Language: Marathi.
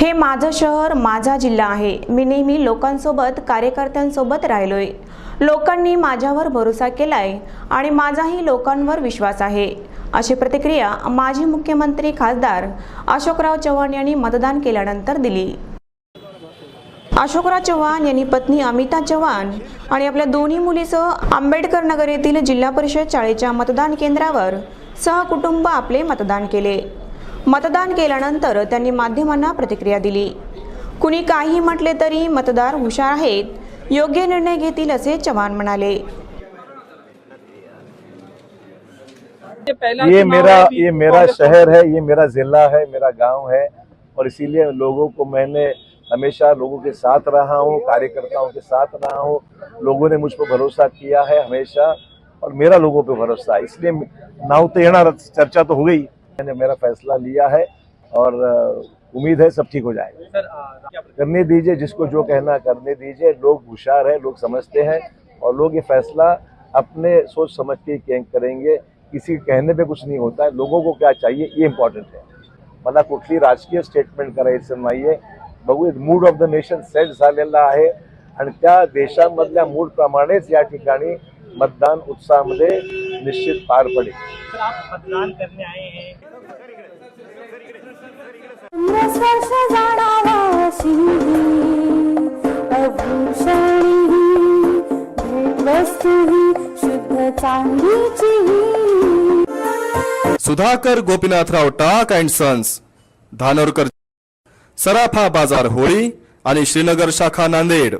हे माझं शहर माझा जिल्हा आहे. मी नेहमी लोकांसोबत कार्यकर्त्यांसोबत राहिलोय. लोकांनी माझ्यावर भरोसा केलाय आणि माझाही लोकांवर विश्वास आहे. अशी प्रतिक्रिया माजी मुख्यमंत्री खासदार अशोकराव चव्हाण यांनी मतदान केल्यानंतर दिली. अशोकराव चव्हाण यांनी पत्नी अमिता चव्हाण आणि आपल्या दोन्ही मुलीसह आंबेडकर नगर येथील जिल्हा परिषद शाळेच्या मतदान केंद्रावर सहकुटुंब आपले मतदान केले. मतदान केल्यानंतर त्यांनी माध्यमांना प्रतिक्रिया दिली. कुणी काही म्हटले तरी मतदार हुशार आहेत. योग्य निर्णय घेतील असे चव्हाण म्हणाले. ये मेरा है ये मेरा शहर है ये मेरा जिला है मेरा गांव है और इसीलिए लोगों को मैंने हमेशा लोगों के साथ रहा हूँ कार्यकर्ताओं के साथ रहा हूँ। लोगों ने मुझ पर भरोसा किया है हमेशा और मेरा लोगों पे भरोसा है। इसलिए नाव तो येणार चर्चा तो हो गई। मैंने मेरा फैसला लिया है और उम्मीद है सब ठीक हो जाएगा। करने दीजिए जिसको जो कहना करने दीजिए। लोग होशियार है लोग समझते हैं और लोग ये फैसला अपने सोच समझ के करेंगे। किसी कहने पे कुछ नहीं होता है। लोगों को क्या चाहिए ये इम्पॉर्टंट है। मला कुठली राजकीय स्टेटमेंट करायचं नाहीये बघू mood of the nation set झालेला आहे। आणि त्या देशामधल्या मूड प्रमाणेच या ठिकाणी मतदान उत्साहामध्ये निश्चित पार पडेल. सर आप मतदान हैं। सुधाकर गोपीनाथराव टाक अँड सन्स धानोरकर सराफा बाजार होळी आणि श्रीनगर शाखा नांदेड.